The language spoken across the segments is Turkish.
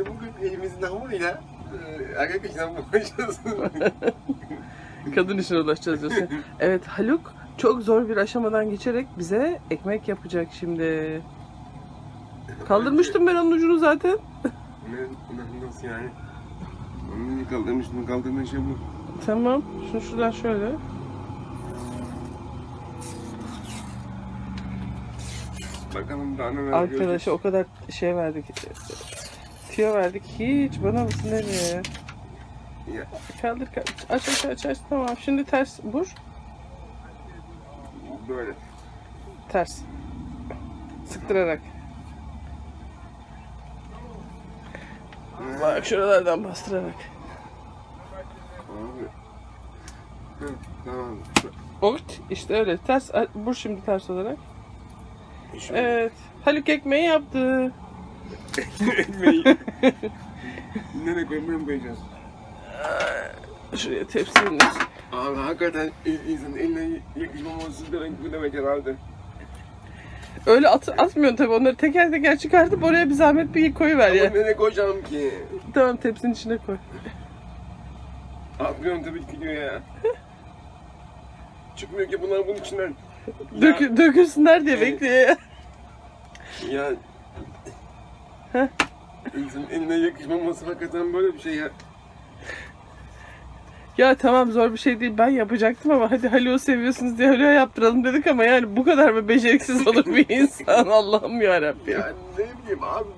Şimdi bugün elimizin hamuruyla e, erkek işinden bulacağız. Kadın işine ulaşacağız diyorsun. evet Haluk çok zor bir aşamadan geçerek bize ekmek yapacak şimdi. Kaldırmıştım ben onun ucunu zaten. ne, nasıl yani? Onu niye kaldırmıştın? Kaldırdığın şey bu. Tamam. Şunu şuradan şöyle. Bakalım daha neler Arkadaşa o kadar şey verdik. Tiyo verdik. Hiç bana mısın ya? Ya, Kaldır kaldır. Aç aç aç aç. Tamam. Şimdi ters vur. böyle. Ters. Sıktırarak. Bak şuralardan bastırarak. Tamam. Ort. işte öyle. Ters. Vur şimdi ters olarak. Evet. Haluk ekmeği yaptı. Ekmeği. Nereye koymaya mı koyacağız? Şuraya tepsinin. Abi hakikaten in- insanın eline yakışmaması demek bu demek herhalde. Öyle at, atmıyorsun tabii onları teker teker çıkartıp oraya bir zahmet bir koyuver Ama ya. nereye koyacağım ki? Tamam tepsinin içine koy. Atmıyorum tabii ki diyor ya. Çıkmıyor ki bunlar bunun içinden. Ya, Dök, dökülsünler diye bekliyor ya. ya. İnsanın eline yakışmaması hakikaten böyle bir şey ya. Ya tamam zor bir şey değil ben yapacaktım ama hadi Haluk'u seviyorsunuz diye Haluk'a yaptıralım dedik ama yani bu kadar mı beceriksiz olur bir insan Allah'ım yarabbim. Ya ne bileyim abi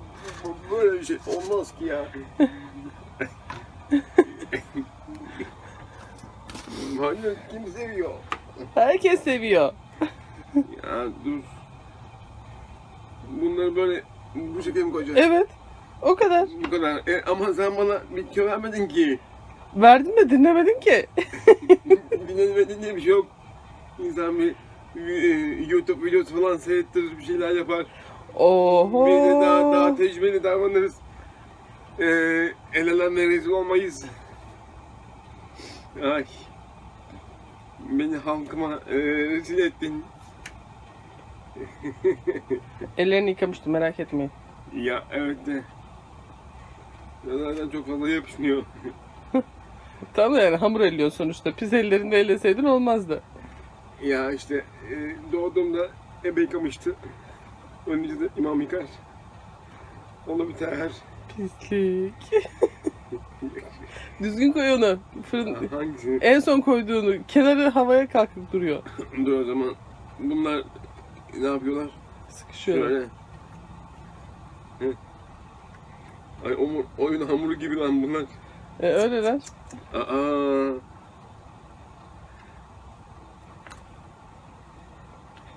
bu- böyle bir şey olmaz ki ya. Haluk kim seviyor? Herkes seviyor. Ya dur. Bunları böyle bu şekilde mi koyacağız? Evet o kadar. Bu kadar. E, ama sen bana bir tüyo vermedin ki. Verdim de dinlemedin ki. Dinlemedin diye bir şey yok. İnsan bir, bir, e, YouTube videosu falan seyrettirir, bir şeyler yapar. Oho. Biz de daha, daha tecrübeli davranırız. Ee, el elemle rezil olmayız. Ay. Beni halkıma e, rezil ettin. Ellerini yıkamıştım merak etmeyin. Ya evet de. Zaten çok fazla yapışmıyor. Tamam yani hamur elliyorsun sonuçta. Pis ellerinde elleseydin olmazdı. Ya işte e, doğduğumda ebe yıkamıştı. Önce de imam yıkar. Onu biter. Pislik. Düzgün koy onu. Fırın... Hangisini? En son koyduğunu kenarı havaya kalkıp duruyor. Dur o zaman. Bunlar ne yapıyorlar? Sıkışıyor. Şöyle. Hı. Ay omur, oyun hamuru gibi lan bunlar. E, öyleler. Aa.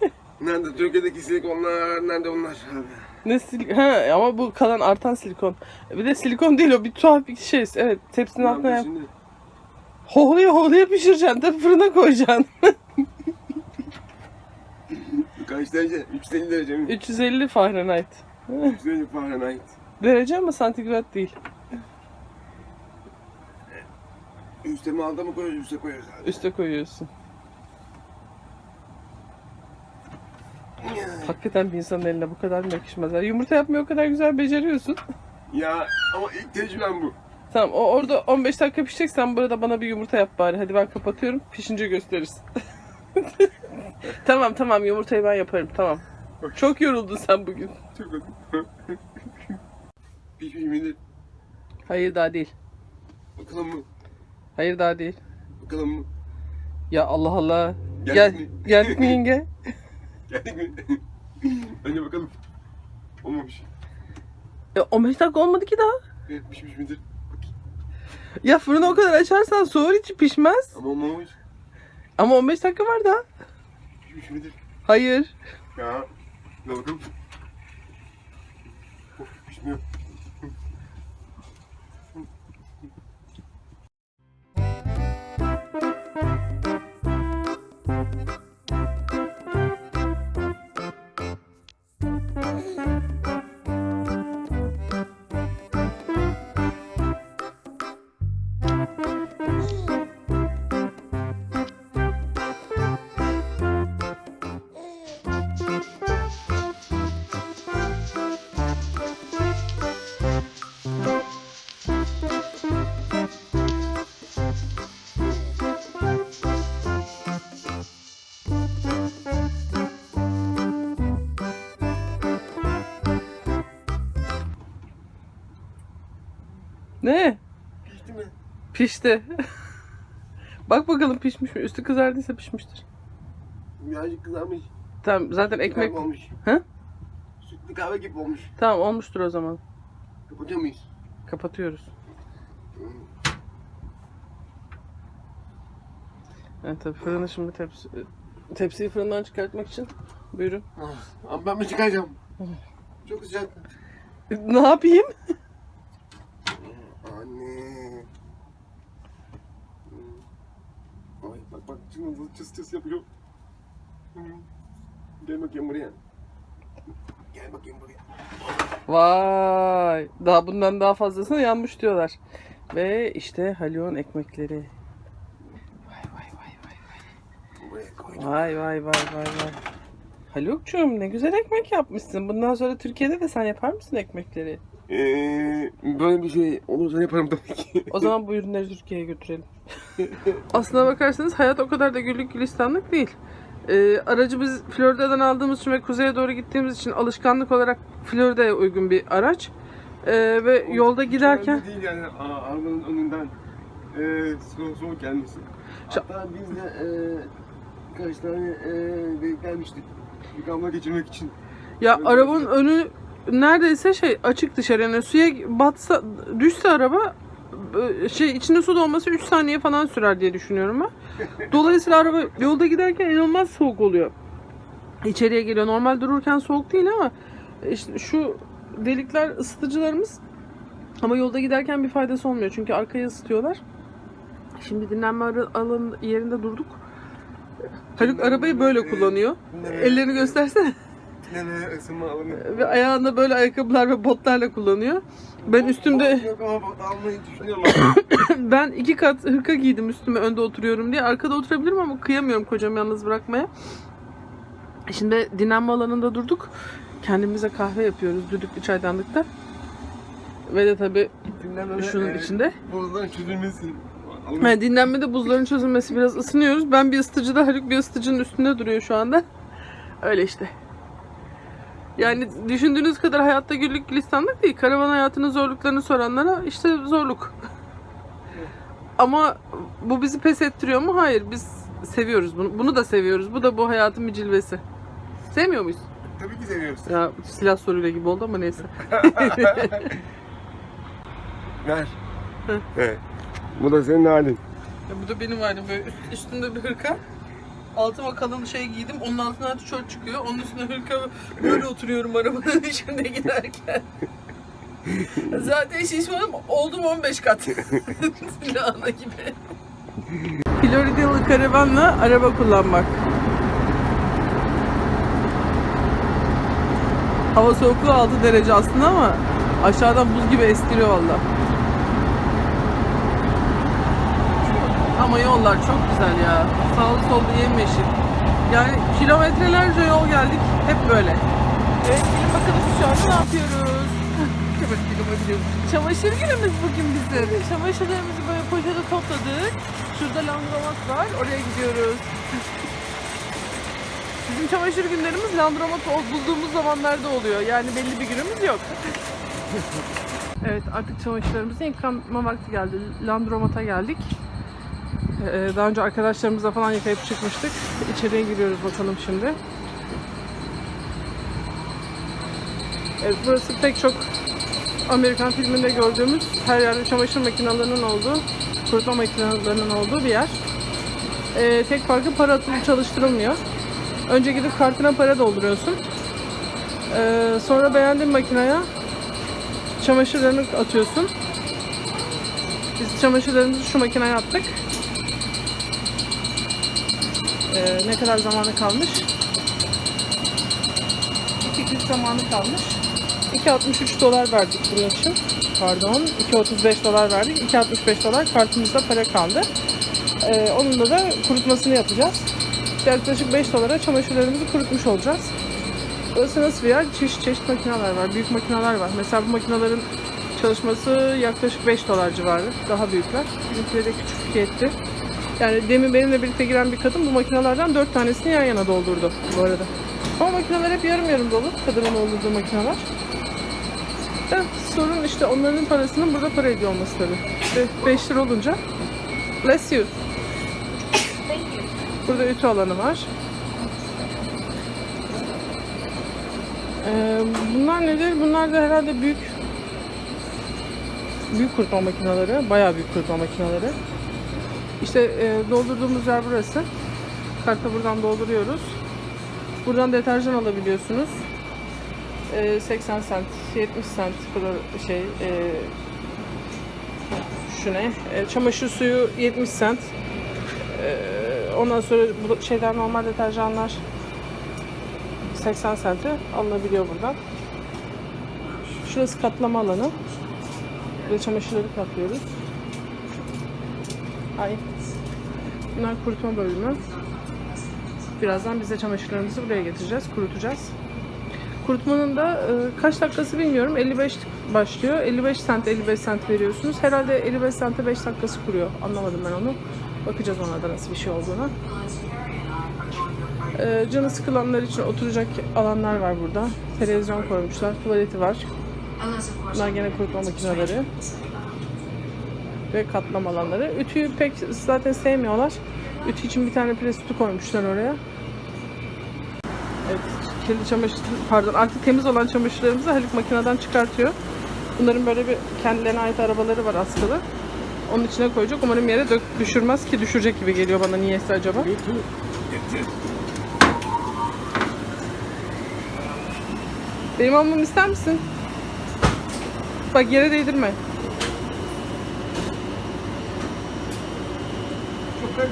Nerede Türkiye'deki silikonlar? Nerede onlar abi? Ne sil ha ama bu kalan artan silikon. Bir de silikon değil o bir tuhaf bir şey. Evet tepsinin altına yap. Hohlaya hohlaya pişireceksin de fırına koyacaksın. Kaç derece? 350 derece mi? 350 Fahrenheit. 350 Fahrenheit. Derece ama santigrat değil. Üste mi alta mı koyuyoruz? Üste koyuyoruz abi. Üste koyuyorsun. Hakikaten bir insanın eline bu kadar mı yakışmaz? ya? Yumurta yapmayı o kadar güzel beceriyorsun. Ya ama ilk tecrübem bu. Tamam o orada 15 dakika pişecek sen burada bana bir yumurta yap bari. Hadi ben kapatıyorum. Pişince gösteririz. tamam tamam yumurtayı ben yaparım tamam. Çok yoruldun sen bugün. Çok midir? Hayır daha değil. Bakalım mı? Hayır daha değil. Bakalım mı? Ya Allah Allah. Geldik Gel, mi? geldik mi yenge? Geldik mi? Önce bakalım. Olmamış. E, 15 dakika olmadı ki daha. Evet, pişmiş midir? Bakayım. Ya fırını o kadar açarsan soğur hiç pişmez. Ama olmamış. Ama 15 dakika var daha. Pişmiş midir? Hayır. Ya. Ne Ne? Pişti mi? Pişti. Bak bakalım pişmiş mi? Üstü kızardıysa pişmiştir. Birazcık kızarmış. Tamam zaten ekmek... Olmuş. Ha? Sütlü kahve gibi olmuş. Tamam olmuştur o zaman. Kapatıyor muyuz? Kapatıyoruz. Hmm. Evet tabii fırını şimdi tepsi Tepsiyi fırından çıkartmak için. Buyurun. Ah, Ama ben mi çıkacağım? Çok sıcak. Ne yapayım? Anne. Hmm. Ay bak bak şimdi çıs çıs yapıyor. Hmm. Gel bakayım buraya. Gel bakayım buraya. Vay! Daha bundan daha fazlasını yanmış diyorlar. Ve işte Halyon ekmekleri. Vay vay vay vay vay. Buraya koydum. Vay vay vay vay vay. Haluk'cum ne güzel ekmek yapmışsın. Bundan sonra Türkiye'de de sen yapar mısın ekmekleri? Ee, böyle bir şey olursa yaparım tabii ki. O zaman bu ürünleri Türkiye'ye götürelim. Aslına bakarsanız hayat o kadar da güllük gülistanlık değil. Ee, aracı biz Florida'dan aldığımız için ve kuzeye doğru gittiğimiz için alışkanlık olarak Florida'ya uygun bir araç. Ee, ve yolda giderken değil yani arabanın önünden e, soğuk, soğuk gelmesi. Hatta biz de e, birkaç tane e, denk gelmiştik. Yıkanma geçirmek için. ya arabanın önü neredeyse şey açık dışarı yani suya batsa düşse araba e, şey içinde su dolması 3 saniye falan sürer diye düşünüyorum ben. Dolayısıyla araba yolda giderken inanılmaz soğuk oluyor. İçeriye geliyor. Normal dururken soğuk değil ama işte şu delikler ısıtıcılarımız ama yolda giderken bir faydası olmuyor. Çünkü arkayı ısıtıyorlar. Şimdi dinlenme alanı yerinde durduk. Haluk arabayı böyle kullanıyor. Ellerini göstersene. Isınma alanı. Ve ayağında böyle ayakkabılar ve botlarla kullanıyor. Ben üstümde Yok ama bak almayı düşünüyorum. ben iki kat hırka giydim üstüme önde oturuyorum diye. Arkada oturabilirim ama kıyamıyorum kocamı yalnız bırakmaya. Şimdi dinlenme alanında durduk. Kendimize kahve yapıyoruz düdüklü çaydanlıkta. Ve de tabii Dinlenme şunun e, içinde. Buzdan çözülmesi. Yani dinlenmede buzların çözülmesi biraz ısınıyoruz. Ben bir ısıtıcıda Haluk bir ısıtıcının üstünde duruyor şu anda. Öyle işte. Yani düşündüğünüz kadar hayatta güllük gülistanlık değil. Karavan hayatının zorluklarını soranlara işte zorluk. Ama bu bizi pes ettiriyor mu? Hayır. Biz seviyoruz bunu. Bunu da seviyoruz. Bu da bu hayatın bir cilvesi. Sevmiyor muyuz? Tabii ki seviyoruz. Ya silah soruyla gibi oldu ama neyse. Ver. Evet. Bu da senin halin. Ya bu da benim halim böyle üst- üstümde bir hırka. Altıma kalın şey giydim. Onun altına tişört çıkıyor. Onun üstüne hırka böyle oturuyorum arabanın içinde giderken. Zaten şişmanım. Oldum 15 kat. Lahana gibi. Floridalı karavanla araba kullanmak. Hava soğukluğu 6 derece aslında ama aşağıdan buz gibi estiriyor valla. Ama yollar çok güzel ya. Sağlı sollu yemyeşil. Yani kilometrelerce yol geldik. Hep böyle. Evet, gelin bakalım şu anda ne yapıyoruz? Çamaşır günümüz bugün bizim. Çamaşırlarımızı böyle poşete topladık. Şurada landromat var. Oraya gidiyoruz. Bizim çamaşır günlerimiz landromat bulduğumuz zamanlarda oluyor. Yani belli bir günümüz yok. evet artık çamaşırlarımızın yıkanma vakti geldi. Landromata geldik. Ee, Daha önce arkadaşlarımızla falan yıkayıp çıkmıştık. İçeriye giriyoruz bakalım şimdi. Evet, burası pek çok Amerikan filminde gördüğümüz her yerde çamaşır makinelerinin olduğu, kurutma makinelerinin olduğu bir yer. Ee, tek farkı para atılıp çalıştırılmıyor. Önce gidip kartına para dolduruyorsun. Ee, sonra beğendiğin makineye çamaşırlarını atıyorsun. Biz çamaşırlarımızı şu makineye attık. Ee, ne kadar zamanı kalmış? 2 gün zamanı kalmış. 2.63 dolar verdik bunun için. Pardon. 2.35 dolar verdik. 2.65 dolar kartımızda para kaldı. Ee, onunla da kurutmasını yapacağız. Yaklaşık 5 dolara çamaşırlarımızı kurutmuş olacağız. Burası nasıl bir yer? Çeşit çeşit makineler var. Büyük makineler var. Mesela bu makinelerin çalışması yaklaşık 5 dolar civarı. Daha büyükler. Bizimkileri de küçük tüketti. Yani demin benimle birlikte giren bir kadın bu makinelerden 4 tanesini yan yana doldurdu bu arada. Ama makineler hep yarım yarım dolu. Kadının doldurduğu makineler. De, sorun işte onların parasının burada para ediyor olması tabii. İşte 5 lira olunca bless you. Burada ütü alanı var. Ee, bunlar nedir? Bunlar da herhalde büyük büyük kurutma makineleri. Bayağı büyük kurutma makineleri. İşte e, doldurduğumuz yer burası. Kartı buradan dolduruyoruz. Buradan deterjan alabiliyorsunuz. E, 80 cent, 70 cent kadar şey e, şu ne? E, çamaşır suyu 70 cent. E, ondan sonra bu şeyler normal deterjanlar 80 sente alınabiliyor buradan. Şurası katlama alanı. Burada çamaşırları katlıyoruz. Ay. Bunlar kurutma bölümü. Birazdan biz de çamaşırlarımızı buraya getireceğiz, kurutacağız. Kurutmanın da e, kaç dakikası bilmiyorum. 55 başlıyor. 55 sent 55 sent veriyorsunuz. Herhalde 55 sente 5 dakikası kuruyor. Anlamadım ben onu. Bakacağız ona da nasıl bir şey olduğuna. E, canı sıkılanlar için oturacak alanlar var burada. Televizyon koymuşlar. Tuvaleti var. Bunlar gene kurutma makineleri. Ve katlama alanları. Ütüyü pek zaten sevmiyorlar. Ütü için bir tane pres koymuşlar oraya. Evet, kirli çamaşır, pardon artık temiz olan çamaşırlarımızı Haluk makineden çıkartıyor. Bunların böyle bir kendilerine ait arabaları var askılı. Onun içine koyacak. Umarım yere dök, düşürmez ki düşürecek gibi geliyor bana niyeyse acaba. Benim almamı ister misin? Bak yere değdirme. Çok garip.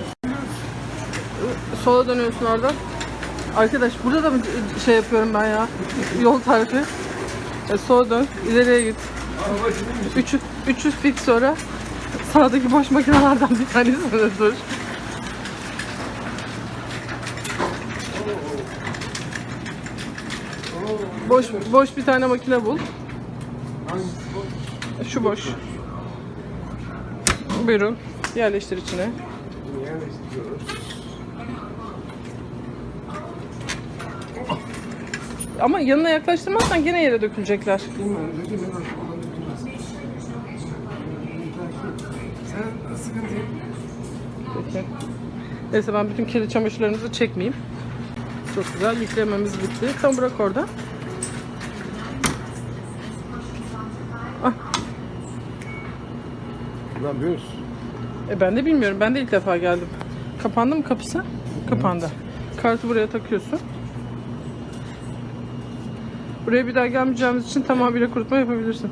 Sola dönüyorsun orada. Arkadaş burada da mı şey yapıyorum ben ya? Yol tarifi. E, sola dön, ileriye git. Araba şimdi 300, 300 feet sonra sağdaki boş makinelerden bir tanesine dur. Boş boş bir tane makine bul. Şu boş. Buyurun. Yerleştir içine. Yerleştiriyoruz. Ama yanına yaklaştırmazsan gene yere dökülecekler. Sen sıkıntı yok. Peki. Neyse ben bütün kirli çamaşırlarımızı çekmeyeyim. Çok güzel. Yüklememiz bitti. Tam bırak orada. Ah, yapıyoruz? e ben de bilmiyorum. Ben de ilk defa geldim. Kapandı mı kapısı? Kapandı. Kartı buraya takıyorsun. Buraya bir daha gelmeyeceğimiz için tamamıyla kurutma yapabilirsin.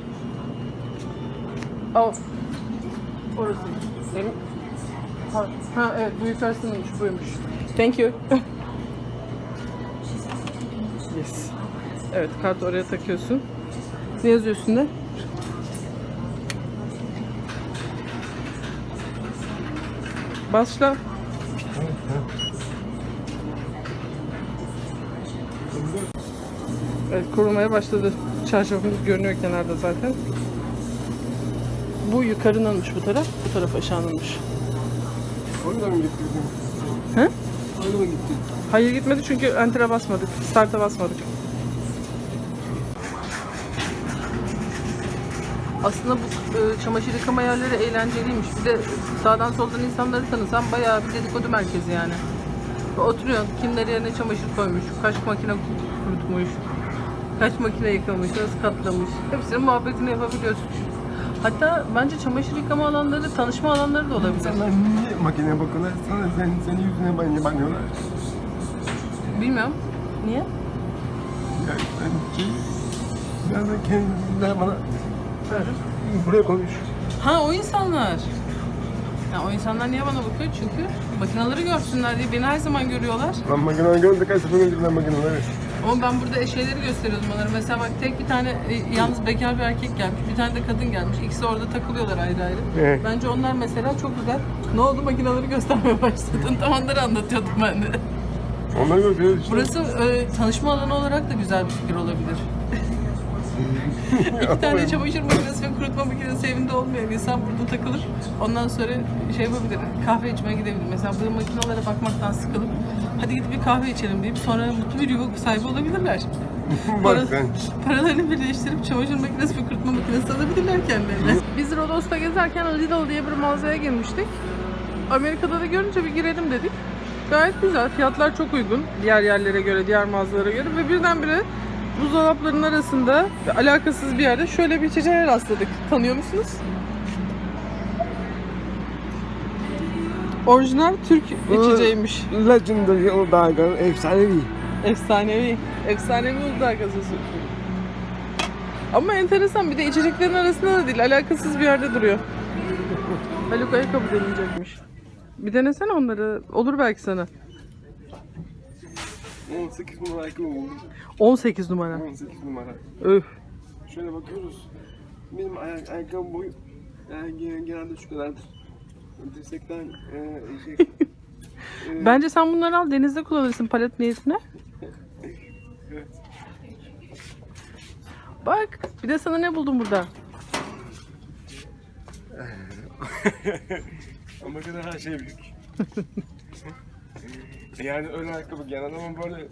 Al. Orası. Ha evet bu yukarısıymış buymuş. Thank you. yes. Evet kartı oraya takıyorsun. Ne yazıyor üstünde? Başla. Evet kurumaya başladı. Çarşafımız görünüyor kenarda zaten. Bu yukarınanmış bu taraf, bu taraf aşağınanmış. Orada mı gittin? He? Orada mı gittin? Hayır gitmedi çünkü enter'a basmadık. Start'a basmadık. Aslında bu e, çamaşır yıkama yerleri eğlenceliymiş. Bir de sağdan soldan insanları tanısan bayağı bir dedikodu merkezi yani. Oturuyorsun, kim nereye ne çamaşır koymuş, kaç makine kurutmuş, kaç makine yıkamış, nasıl katlamış. Hepsinin muhabbetini yapabiliyorsun. Hatta bence çamaşır yıkama alanları, tanışma alanları da olabilir. İnsanlar niye makineye bakıyorlar? Sana sen, senin yüzüne bak- bakmıyorlar. Bilmiyorum. Niye? Yani ben ki biraz da kendiler bana buraya konuş. Ha o insanlar. Ya o insanlar niye bana bakıyor? Çünkü makineleri görsünler diye beni her zaman görüyorlar. Ben makineyi gördüm kaç sefer gördüm ben makineleri. Ama ben burada şeyleri gösteriyordum onlara. Mesela bak tek bir tane e, yalnız bekar bir erkek gelmiş. Bir tane de kadın gelmiş. İkisi orada takılıyorlar ayrı ayrı. Evet. Bence onlar mesela çok güzel. Ne oldu makineleri göstermeye başladın. Tam onları anlatıyordum ben de. Onları gösteriyoruz işte. Burası e, tanışma alanı olarak da güzel bir fikir olabilir. İki tane çamaşır makinesi ve kurutma makinesi evinde olmayan insan burada takılır. Ondan sonra şey yapabilir, kahve içmeye gidebilir. Mesela bu makinelere bakmaktan sıkılıp hadi gidip bir kahve içelim deyip sonra mutlu bir yuva sahibi olabilirler. Bak. Paralarını birleştirip çamaşır makinesi ve kurutma makinesi alabilirler kendilerine. Biz Rodos'ta gezerken Lidl diye bir mağazaya girmiştik. Amerika'da da görünce bir girelim dedik. Gayet güzel. Fiyatlar çok uygun. Diğer yerlere göre, diğer mağazalara göre. Ve birdenbire buzdolaplarının arasında alakasız bir yerde şöyle bir içeceğe rastladık. Tanıyor musunuz? Orijinal Türk içeceğiymiş. Legendary Uludağ'ın efsanevi. Efsanevi. Efsanevi Uludağ gazozu. Ama enteresan bir de içeceklerin arasında da değil. Alakasız bir yerde duruyor. Haluk ayakkabı deneyecekmiş. Bir denesene onları. Olur belki sana. 18 numara ayakkabı buldum. 18 numara. 18 numara. Öf. Şöyle bakıyoruz. Benim ayak, ayakkabı boyu yani gen- genelde şu kadardır. Dirsekten e, şey... e, Bence sen bunları al denizde kullanırsın palet niyetine. Evet. Bak bir de sana ne buldum burada? Ama kadar her şey büyük. Yani öyle ayakkabı giyen adamın böyle...